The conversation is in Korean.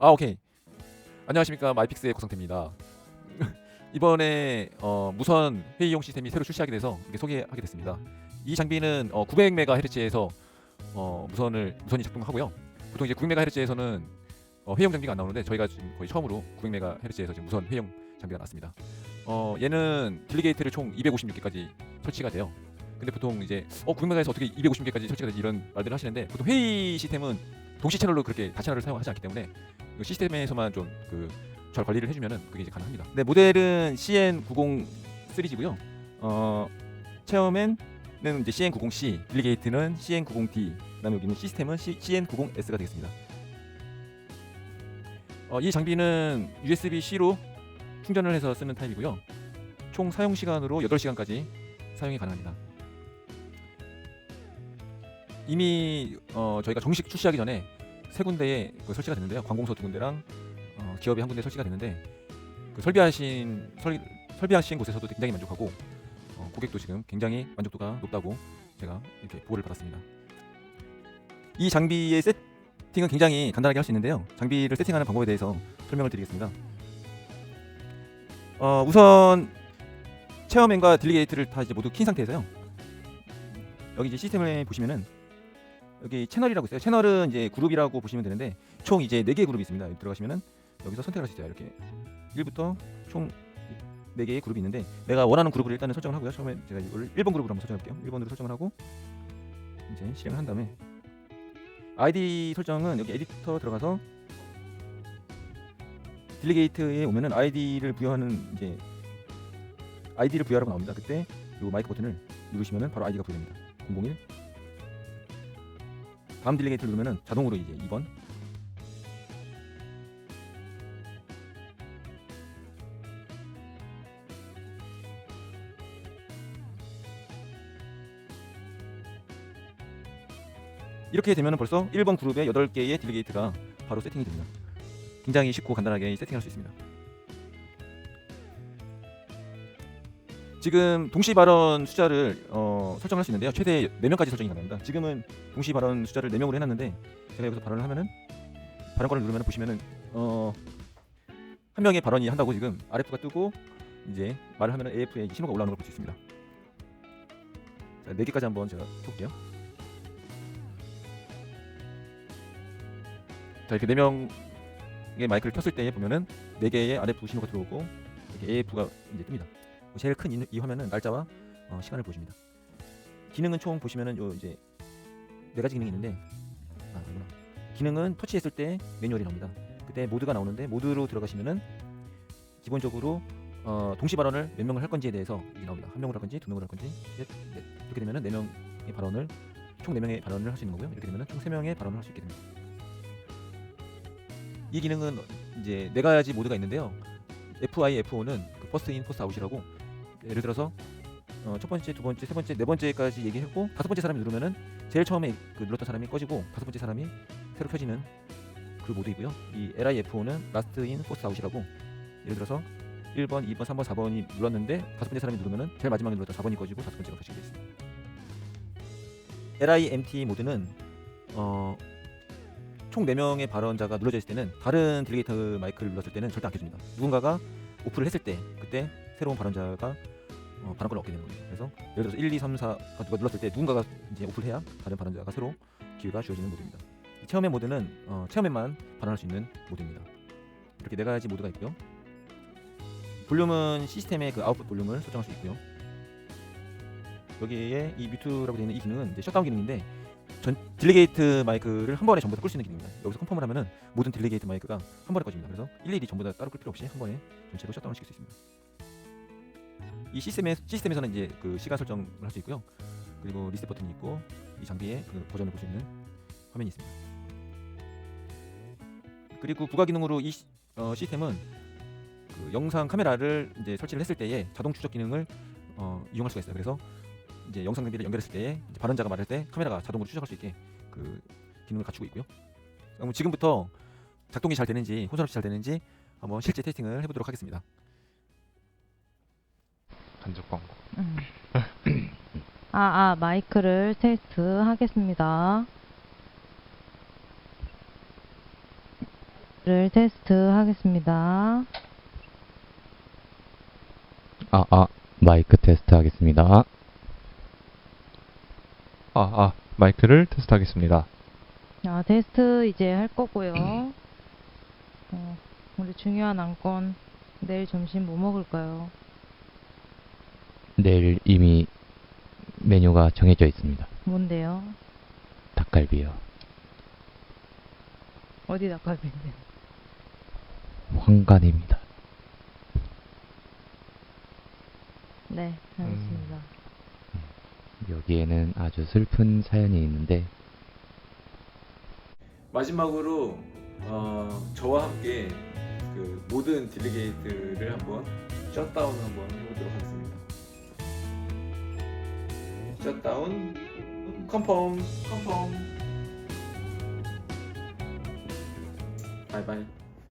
아 오케이. 안녕하십니까 마이픽스의 고상태입니다. 이번에 어, 무선 회의용 시스템이 새로 출시하게 돼서 이렇게 소개하게 됐습니다. 이 장비는 어, 900MHz에서 어, 무선을 무선이 작동하고요. 보통 이제 900MHz에서는 어, 회의용 장비가 안 나오는데 저희가 지금 거의 처음으로 900MHz에서 지금 무선 회의용 장비가 나왔습니다. 어, 얘는 딜리게이트를 총 256개까지 설치가 돼요. 근데 보통 이제 어 900MHz에서 어떻게 250개까지 설치가 되지 이런 말들을 하시는데 보통 회의 시스템은 동시 채널로 그렇게 다 채널을 사용하지 않기 때문에 이 시스템에서만 좀그잘 관리를 해주면은 그게 이제 가능합니다. 네 모델은 CN90 시리즈고요. 어 체험엔 는 이제 CN90C, 딜리게이트는 CN90D, 그다음에 여기는 시스템은 CN90S가 되겠습니다. 어, 이 장비는 USB-C로 충전을 해서 쓰는 타입이고요. 총 사용 시간으로 8시간까지 사용이 가능합니다. 이미 어, 저희가 정식 출시하기 전에 세 군데에 그 설치가 됐는데요. 관공서 두 군데랑 어, 기업이 한 군데 설치가 됐는데 그 설비하신 설, 설비하신 곳에서도 굉장히 만족하고 어, 고객도 지금 굉장히 만족도가 높다고 제가 이렇게 보고를 받았습니다. 이 장비의 세팅은 굉장히 간단하게 할 수 있는데요. 장비를 세팅하는 방법에 대해서 설명을 드리겠습니다. 어, 우선 체어맨과 딜리게이트를 다 이제 모두 킨 상태에서요. 여기 이제 시스템을 보시면은 여기 채널이라고 있어요. 채널은 이제 그룹이라고 보시면 되는데 총 이제 4개의 그룹이 있습니다. 여기 들어가시면은 여기서 선택할 수 있어요. 이렇게 1부터 총 4개의 그룹이 있는데 내가 원하는 그룹을 일단은 설정을 하고요. 처음에 제가 이걸 1번 그룹으로 한번 설정해 볼게요. 1번으로 설정을 하고 이제 실행을 한 다음에 아이디 설정은 여기 에디터 들어가서 딜리게이트에 오면은 아이디를 부여하는 이제 아이디를 부여하라고 나옵니다. 그때 이 마이크 버튼을 누르시면은 바로 아이디가 부여됩니다. 001 다음 딜리게이트를 누르면은 자동으로 이제 2번 이렇게 되면은 벌써 1번 그룹에 8개의 딜리게이트가 바로 세팅이 됩니다. 굉장히 쉽고 간단하게 세팅할 수 있습니다. 지금 동시 발언 숫자를 어, 설정할 수 있는데요. 최대 4명까지 설정이 가능합니다. 지금은 동시 발언 숫자를 4명으로 해놨는데 제가 여기서 발언을 하면은 발언권을 누르면 보시면은 어, 한 명의 발언이 한다고 지금 RF가 뜨고 이제 말을 하면은 AF에 신호가 올라오는 걸 볼 수 있습니다. 자, 4개까지 한번 제가 볼게요. 자 이렇게 4명의 마이크를 켰을 때 보면은 4개의 RF 신호가 들어오고 이렇게 AF가 이제 뜹니다. 제일 큰 이 화면은 날짜와 어, 시간을 보여줍니다. 기능은 총 보시면은 요 이제 네 가지 기능이 있는데 아. 기능은 터치했을 때 매뉴얼이 나옵니다. 그때 모드가 나오는데 모드로 들어가시면은 기본적으로 어, 동시 발언을 몇 명을 할 건지에 대해서 나옵니다. 한 명을 할 건지 두 명을 할 건지 셋, 넷 이렇게 되면은 네 명의 발언을 총네 명의 발언을 할 수 있는 거고요. 이렇게 되면은 총세 명의 발언을 할 수 있게 됩니다. 이 기능은 이제 네 가지 모드가 있는데요. FI, F5는 그 퍼스트 인, 퍼스트 아웃이라고 예를 들어서 어, 첫 번째, 두 번째, 세 번째, 네 번째까지 얘기했고 다섯 번째 사람이 누르면은 제일 처음에 그 눌렀던 사람이 꺼지고 다섯 번째 사람이 새로 켜지는 그 모드이고요. 이 LIF5는 라스트 인, 퍼스트 아웃이라고 예를 들어서 1번, 2번, 3번, 4번이 눌렀는데 다섯 번째 사람이 누르면은 제일 마지막에 눌렀던 4번이 꺼지고 다섯 번째가 켜지게 있습니다. LIMT 모드는 어, 총 4명의 발언자가 눌러져 있을 때는 다른 딜리게이터 마이크를 눌렀을 때는 절대 안 켜집니다. 누군가가 오프를 했을 때 그때 새로운 발언자가 어, 발언권을 얻게 되는 거예요. 그래서 예를 들어서 1, 2, 3, 4가 누가 눌렀을 때 누군가가 이제 오프를 해야 다른 발언자가 새로 기회가 주어지는 모드입니다. 이 체험의 모드는 어, 체험에만 발언할 수 있는 모드입니다. 이렇게 네 가지 모드가 있고요. 볼륨은 시스템의 그 아웃풋 볼륨을 설정할 수 있고요. 여기에 이 뮤트라고 되어 있는 이 기능은 이제 셧다운 기능인데 전 딜리게이트 마이크를 한 번에 전부 다 끌 수 있는 기능입니다. 여기서 컨펌을 하면은 모든 딜리게이트 마이크가 한 번에 꺼집니다. 그래서 일일이 전부 다 따로 끌 필요 없이 한 번에 전체로 셧다운을 시킬 수 있습니다. 이 시스템에 시스템에서는 이제 그 시간 설정을 할 수 있고요. 그리고 리셋 버튼이 있고 이 장비의 그 버전을 볼 수 있는 화면이 있습니다. 그리고 부가 기능으로 이 시, 어, 시스템은 그 영상 카메라를 이제 설치를 했을 때에 자동 추적 기능을 어, 이용할 수가 있어요. 그래서 이제 영상 장비를 연결했을 때에 발언자가 말할 때 카메라가 자동으로 추적할 수 있게 그 기능을 갖추고 있고요. 그럼 지금부터 작동이 잘 되는지 혼선 없이 잘 되는지 한번 실제 테스팅을 해보도록 하겠습니다. 간접 광고. 음. 아, 아, 마이크를 테스트 하겠습니다. 를 테스트 하겠습니다. 아, 아, 마이크 테스트 하겠습니다. 아, 아, 마이크를 테스트 하겠습니다. 자, 테스트 이제 할 거고요. 어, 우리 중요한 안건 내일 점심 뭐 먹을까요? 내일 이미 메뉴가 정해져 있습니다. 뭔데요? 닭갈비요. 어디 닭갈비인데? 황간입니다. 네, 알겠습니다. 여기에는 아주 슬픈 사연이 있는데 마지막으로 어, 저와 함께 그 모든 딜리게이트를 한번 셧다운 한번 해보도록 하겠습니다. 셧다운 컨펌. 컨펌. 바이바이